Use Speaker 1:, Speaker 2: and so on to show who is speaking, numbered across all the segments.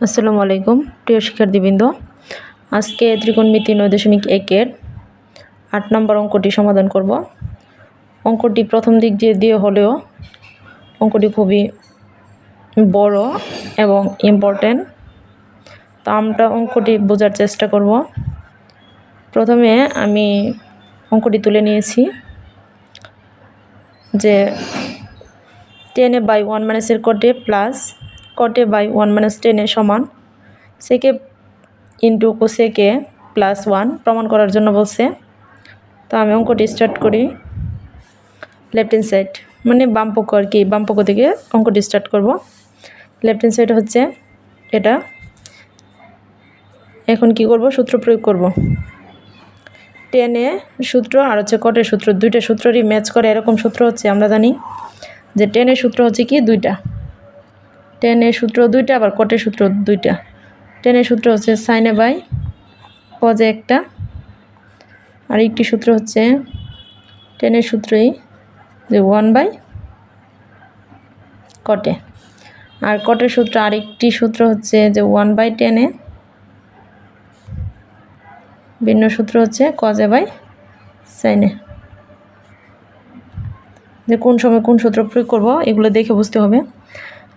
Speaker 1: আসসালামু আলাইকুম, প্রিয় শিক্ষার্থীবৃন্দ। আজকে ত্রিকোণমিতি নয় দশমিক একের আট নম্বর অঙ্কটি সমাধান করব। অঙ্কটি প্রথম দিক দিয়ে দিয়ে হলেও অঙ্কটি খুবই বড় এবং ইম্পর্ট্যান্ট তো আমরা অঙ্কটি বোঝার চেষ্টা করব। প্রথমে আমি অঙ্কটি তুলে নিয়েছি যে টেনে বাই ওয়ান মাইনাসের কটে প্লাস কটে বাই ওয়ান মাইনাস টেনে সমান। সেকে ইন্টু কোসেকে প্লাস ওয়ান প্রমাণ করার জন্য বলছে। তো আমি অঙ্কটি স্টার্ট করি। লেফট হ্যান্ড সাইড মানে বাম পক্ষ আর কি, বাম পক্ষ থেকে অঙ্কটি স্টার্ট করব। লেফট হ্যান্ড সাইড হচ্ছে এটা। এখন কি করব? সূত্র প্রয়োগ করব। টেনে সূত্র আর হচ্ছে কটের সূত্র, দুইটা সূত্ররই ম্যাচ করে, এরকম সূত্র হচ্ছে, আমরা জানি। যে টেনের সূত্র হচ্ছে কি? দুইটা। টেনের সূত্র দুইটা, আবার কটের সূত্র দুইটা। টেনের সূত্র হচ্ছে সাইনে বাই কজে একটা। আর একটি সূত্র হচ্ছে টেনের সূত্রই যে ওয়ান বাই কটে। আর কটের সূত্র আরেকটি সূত্র হচ্ছে যে ওয়ান বাই টেনে ভিন্ন সূত্র হচ্ছে কজে বাই সাইনে যে কোন সময় কোন সূত্র প্রয়োগ করব, এগুলো দেখে বুঝতে হবে।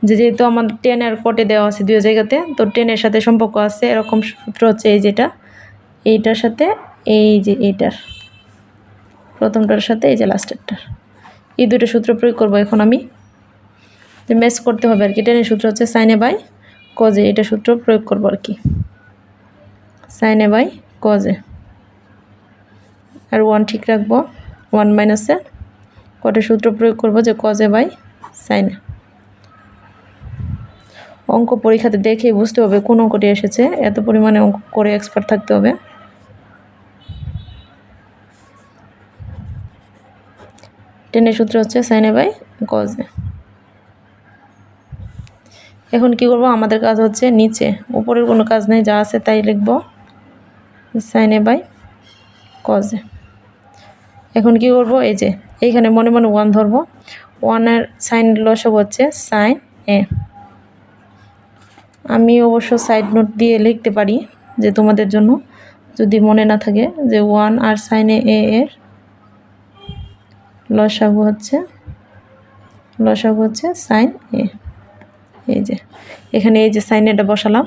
Speaker 1: যে যেহেতু আমার টেন আর কটে দেওয়া আছে দুই জায়গাতে, তো টেনের সাথে সম্পর্ক আছে, এরকম সূত্র হচ্ছে এই যেটা। এইটার সাথে এই যে এইটার। প্রথমটার সাথে এই যে লাস্টেরটার এই দুটো সূত্র প্রয়োগ করব এখন আমি। যে ম্যাচ করতে হবে আর কি। টেনের সূত্র হচ্ছে সাইনে বাই কজে এটা সূত্র প্রয়োগ করব আর কি। সাইনে বাই কজে আর ওয়ান ঠিক রাখব। ওয়ান মাইনাসে কটের সূত্র প্রয়োগ করব যে কজে বাই সাইনে অঙ্ক পরীক্ষাতে দেখেই বুঝতে হবে কোন অঙ্কটি এসেছে। এত পরিমাণে অঙ্ক করে এক্সপার্ট থাকতে হবে। টেনের সূত্র হচ্ছে সাইনে বাই কজে এখন কি করব? আমাদের কাজ হচ্ছে নিচে। উপরের কোনো কাজ নেই, যা আছে তাই লিখব সাইনে বাই কজে এখন কি করব? এই যে, এইখানে মনে মনে ওয়ান ধরবো। ওয়ানের সাইন লসব হচ্ছে সাইন এ আমি অবশ্য সাইড নোট দিয়ে লিখতে পারি যে তোমাদের জন্য, যদি মনে না থাকে যে ওয়ান আর সাইনে এ এর লসাগু হচ্ছে লসাগু হচ্ছে সাইন এ এই যে, এখানে এই যে সাইন এটা বসালাম।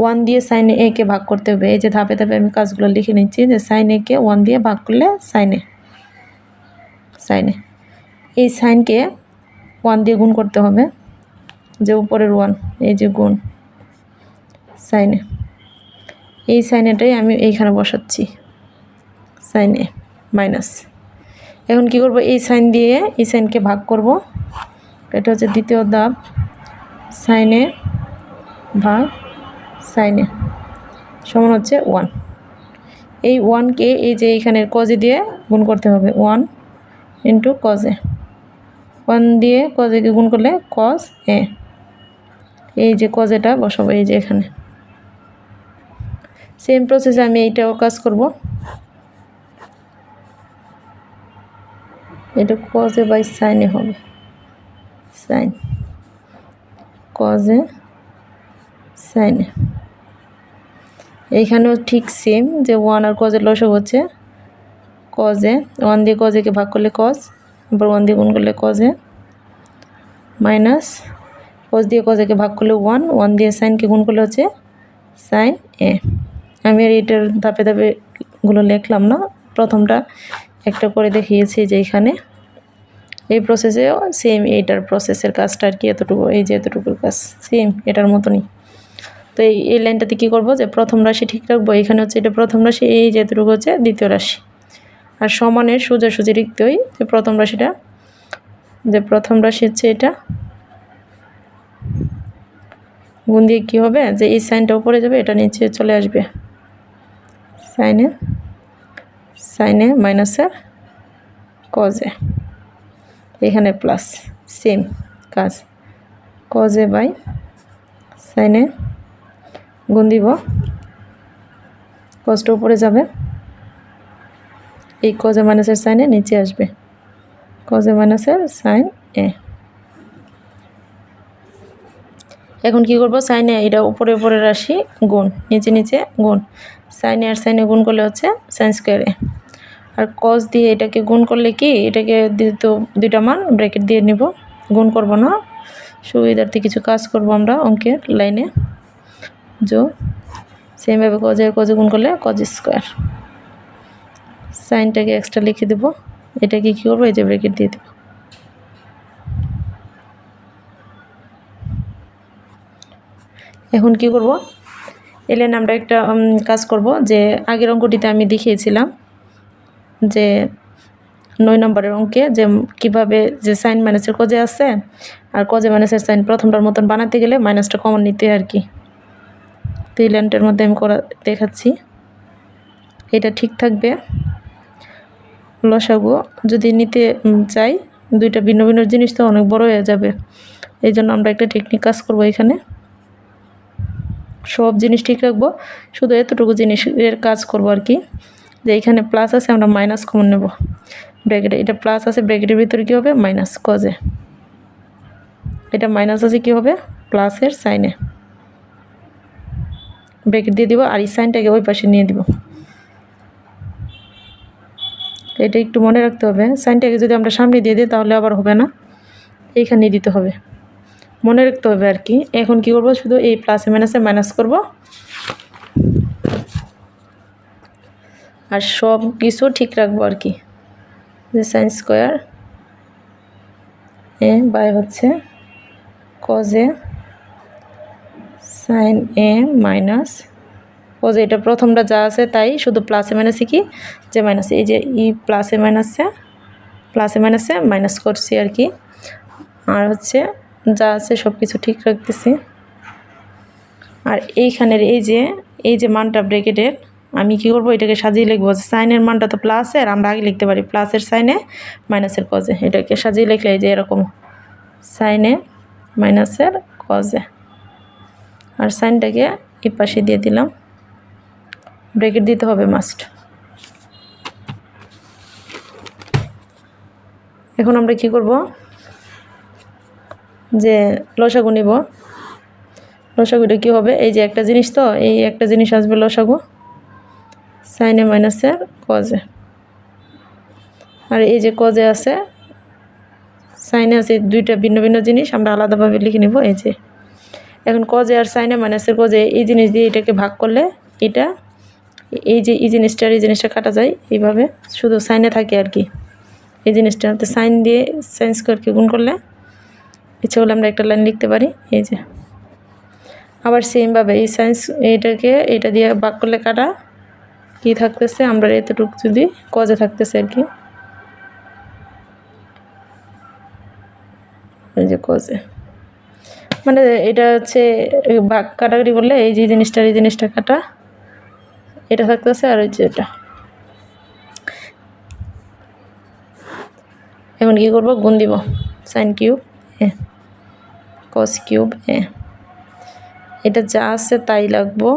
Speaker 1: ওয়ান দিয়ে সাইন এ কে ভাগ করতে হবে। এই যে ধাপে ধাপে আমি কাজগুলো লিখে নিচ্ছি যে সাইন এ কে ওয়ান দিয়ে ভাগ করলে সাইনে সাইনে এই সাইনকে ওয়ান দিয়ে গুণ করতে হবে, যে উপরের ওয়ান এই যে গুণ। সাইনে। এই সাইনেটাই আমি এইখানে বসাচ্ছি। সাইনে, মাইনাস। এখন কি করব? এই সাইন দিয়ে এই সাইনকে ভাগ করব। এটা হচ্ছে দ্বিতীয় দাব সাইনে ভাগ সাইনে সমান হচ্ছে ওয়ান। এই ওয়ানকে এই যে এইখানের কজে দিয়ে গুণ করতে হবে। ওয়ান ইন্টু কজে ওয়ান দিয়ে কজেকে গুণ করলে? কজ এ এই যে কজেটা বসাবো, এই যে এখানে। সেম প্রসেসে আমি এইটাও কাজ করব। এটা কজে বাই সাইনে হবে। সাইন কজে সাইনে এইখানেও ঠিক সেম যে ওয়ান আর কজের লসক হচ্ছে। কজে ওয়ান দিয়ে কজেকে ভাগ করলে কজ তারপর ওয়ান দিয়ে গুণ করলে কজে মাইনাস কজ দিয়ে কজেকে ভাগ করলে ওয়ান ওয়ান দিয়ে সাইনকে গুণ করলে হচ্ছে সাইন এ আমি আর এটার ধাপে ধাপে গুলো লিখলাম না। প্রথমটা একটা করে দেখিয়েছি যে এখানে। এই প্রসেসেও সেম এইটার প্রসেসের কাজটা আর কি এতটুকু, এই যে এতটুকুর কাজ সেম এটার মতনই। তো এই এই লাইনটাতে কী করব যে প্রথম রাশি ঠিক রাখব, এখানে হচ্ছে এটা প্রথম রাশি, এই যে এতটুকু হচ্ছে দ্বিতীয় রাশি। আর সমানের সোজাসুজি লিখতে হয় যে প্রথম রাশিটা, যে প্রথম রাশি হচ্ছে এটা। গুণ দিয়ে কী হবে? যে এই সাইনটা উপরে যাবে, এটা নিচে চলে আসবে। সাইনে সাইনে মাইনাসের কজে এখানে প্লাস সেম কাজ। কজে বাই সাইনে গুণ দিব। কষ্ট উপরে যাবে। এই কজে মাইনাসের সাইনে নিচে আসবে। কজে মাইনাসের সাইন এ। এখন কি করব? সাইনে এটা উপরে উপরে রাশি, গুণ, নিচে নিচে গুণ। সাইনে আর সাইনে গুণ করলে হচ্ছে সাইন স্কোয়ারে আর কস দিয়ে এটাকে গুণ করলে কি? এটাকে দিত দুইটা মান ব্র্যাকেট দিয়ে নিব। গুণ করব না। সুবিধার্থে কিছু কাজ করব আমরা অঙ্কের লাইনে। যো সেমভাবে কজের কজে গুণ করলে কজ স্কোয়ার সাইনটাকে এক্সট্রা লিখে দেবো। এটাকে কী করব? এই যে ব্রেকেট দিয়ে দেবো। এখন কি করব? এলেন আমরা একটা কাজ করব যে আগের অঙ্কটিতে আমি দেখিয়েছিলাম যে নয় নম্বরের অঙ্কে যে কীভাবে যে সাইন মাইনাসের কজে আছে আর কজে মাইনাসের সাইন প্রথমটার মতন বানাতে গেলে মাইনাসটা কমন নিতে আর কি। তো এই মধ্যে আমি করা, দেখাচ্ছি। এটা ঠিক থাকবে। লসাগু যদি নিতে চাই, দুইটা ভিন্ন ভিন্ন জিনিস তো অনেক বড় হয়ে যাবে। এই জন্য আমরা একটা টেকনিক কাজ করব এখানে। সব জিনিস ঠিক রাখব। শুধু এতটুকু জিনিসের কাজ করব আর কি। যে এখানে প্লাস আছে, আমরা মাইনাস কমন নেব। ব্র্যাকেটে এটা প্লাস আছে ব্র্যাকেটের ভিতরে কী হবে? মাইনাস কজে এটা মাইনাস আছে কী হবে? প্লাসের সাইনে ব্র্যাকেট দিয়ে দিব আর এই সাইনটাকে ওই পাশে নিয়ে দিব। এটা একটু মনে রাখতে হবে। সাইনটাকে যদি আমরা সামনে দিয়ে দিই, তাহলে আবার হবে না। এইখানে দিতে হবে। মনে রাখতে হবে আর কি। এখন কি করব? শুধু এই প্লাসে মাইনাসে মাইনাস করব। আর সব কিছু ঠিক রাখব আর কি। যে সাইন স্কোয়ার এ বাই হচ্ছে কজে সাইন এ মাইনাস কজে এটা প্রথমটা যা আছে তাই, শুধু প্লাসে মাইনাসে কি? যে মাইনাসে এই যে ই প্লাসে মাইনাসে প্লাসে মাইনাসে মাইনাস করছি আর কি। আর হচ্ছে যা আছে সব কিছু ঠিক রাখতেছি। আর এইখানের এই যে এই যে মানটা ব্রেকেটের আমি কি করব? এটাকে সাজিয়ে লিখব সাইনের মানটা তো প্লাসের আমরা আগে লিখতে পারি প্লাসের সাইনে মাইনাসের কজে এটাকে সাজিয়ে লিখলে এই যে এরকম সাইনে মাইনাসের কজে আর সাইনটাকে এই পাশে দিয়ে দিলাম। ব্রেকেট দিতে হবে মাস্ট এখন আমরা কি করব? যে লসাগু নিব। লসাগুটা কী হবে? এই যে একটা জিনিস তো, এই একটা জিনিস আসবে লসাগু। সাইনে মাইনাসের কজে আর এই যে কজে আছে সাইনে আছে দুইটা ভিন্ন ভিন্ন জিনিস, আমরা আলাদাভাবে লিখে নিব, এই যে। এখন কজে আর সাইনে মাইনাসের কজে এই জিনিস দিয়ে এটাকে ভাগ করলে এটা, এই যে, এই জিনিসটার এই জিনিসটা কাটা যায়, এইভাবে। শুধু সাইনে থাকে আর কি। এই জিনিসটা সাইন দিয়ে সাইন স্কোয়ারকে গুণ করলে ইচ্ছে হলে আমরা একটা লাইন লিখতে পারি, এই যে। আবার সেমভাবে এই সাইন্স এইটাকে এটা দিয়ে বাক করলে কাটা, কি থাকতেছে, আমরা এতটুকু যদি কজে থাকতেছে আর কি। এই যে কজে মানে এটা হচ্ছে, ভাগ কাটাকাটি করলে এই যে জিনিসটা, এই জিনিসটা কাটা, এটা থাকতেছে আর ওই যে এটা। এখন কী করব? গুণ দিব sine cube A cos cube A. এটা যা আছে তাই লাগবো।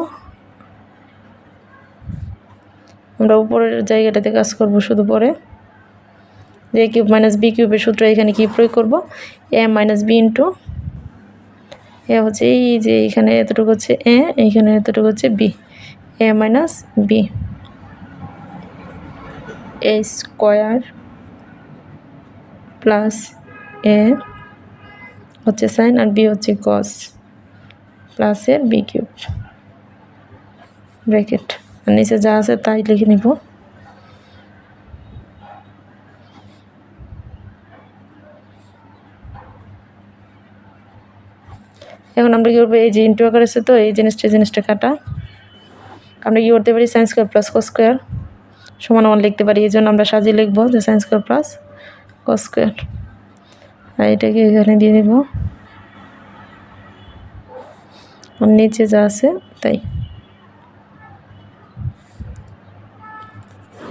Speaker 1: আমরা উপরের জায়গাটাতে কাজ করব শুধু পরে। যে কিউব মাইনাস বি কিউবের সূত্র এখানে কি প্রয়োগ করব? A minus B into A হচ্ছে এই যে এখানে এতটুকু হচ্ছে এ এইখানে এতটুকু হচ্ছে B A minus B A square plus A হচ্ছে সাইন আর বি হচ্ছে কস প্লাসের বি কিউব ব্র্যাকেট আর নিচে যা আছে তাই লিখে নিব। এখন আমরা কী করব? এই যে ইন্টু আকার আছে তো, এই জিনিসটা জিনিসটা কাটা। আমরা কী করতে পারি? Sine square plus cos square সমান ওয়ান লিখতে পারি। এই জন্য আমরা সাজিয়ে লিখব যে sine square plus cos square আর এটাকে এখানে দিয়ে দেবো। আর নিচে যা আছে, তাই।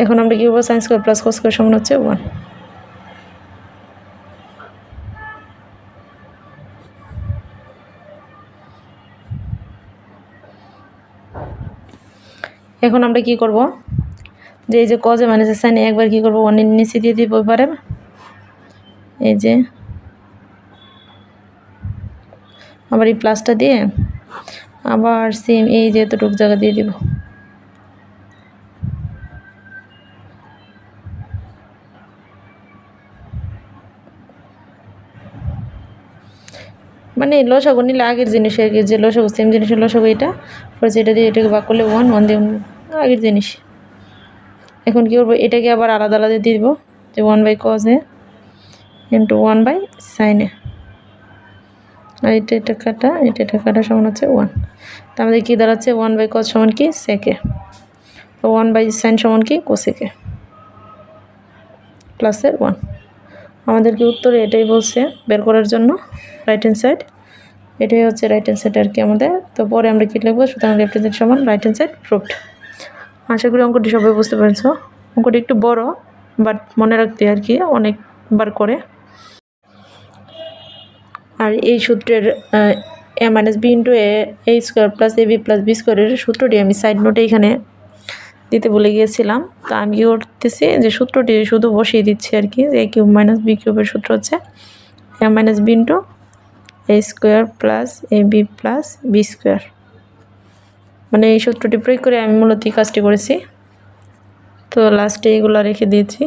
Speaker 1: এখন আমরা কী করব? Sine square plus cos square সমান হচ্ছে ওয়ান এখন আমরা কি করব? যে এই যে কজে মানে সাইনে একবার কি করব? ওয়ানের নিচে দিয়ে দিব এবারে। এই যে আবার এই প্লাসটা দিয়ে আবার সেম এই যে এতটুকু জায়গা দিয়ে দিব। মানে লসাগু নিলে আগের জিনিস কি, যে লসাগু সেম জিনিসের লসাগু এটা, পরে যেটা দিয়ে এটাকে বাক করলে ওয়ান ওয়ান দিয়ে আগের জিনিস। এখন কী করব, এটাকে আবার আলাদা আলাদা দিয়ে দিব, যে ওয়ান বাই কজে ইন্টু ওয়ান বাই সাইনে আর এটা এটা কাটা, এটা এটা কাটা সমান হচ্ছে ওয়ান তা আমাদের কী দাঁড়াচ্ছে? ওয়ান বাই কজ সমান কি? সেকে ওয়ান বাই সাইন সমান কি? কোসেকে প্লাসের ওয়ান আমাদেরকে উত্তরে এটাই বলছে বের করার জন্য রাইট হ্যান্ড সাইড এটাই হচ্ছে রাইট হ্যান্ড সাইড আর কি আমাদের। তো পরে আমরা কী লিখব? সুতরাং লেফট হ্যান্ড সাইড সমান রাইট হ্যান্ড সাইড প্রুফড আশা করি অঙ্কটি সবাই বুঝতে পেরেছ। অঙ্কটি একটু বড় বাট মনে রাখতে আর কি, অনেকবার করে। আর এই সূত্রের A minus B into A A square plus A B plus B স্কোয়ারের সূত্রটি আমি সাইড নোটে এখানে দিতে বলে গিয়েছিলাম। তা আমি কী করতেছি যে সূত্রটি শুধু বসিয়ে দিচ্ছি আর কি এ কিউব মাইনাস বি কিউবের সূত্র হচ্ছে A minus B into A square plus A B plus B square মানে এই সূত্রটি প্রয়োগ করে আমি মূলত কাজটি করেছি। তো লাস্টে এগুলো রেখে দিয়েছি।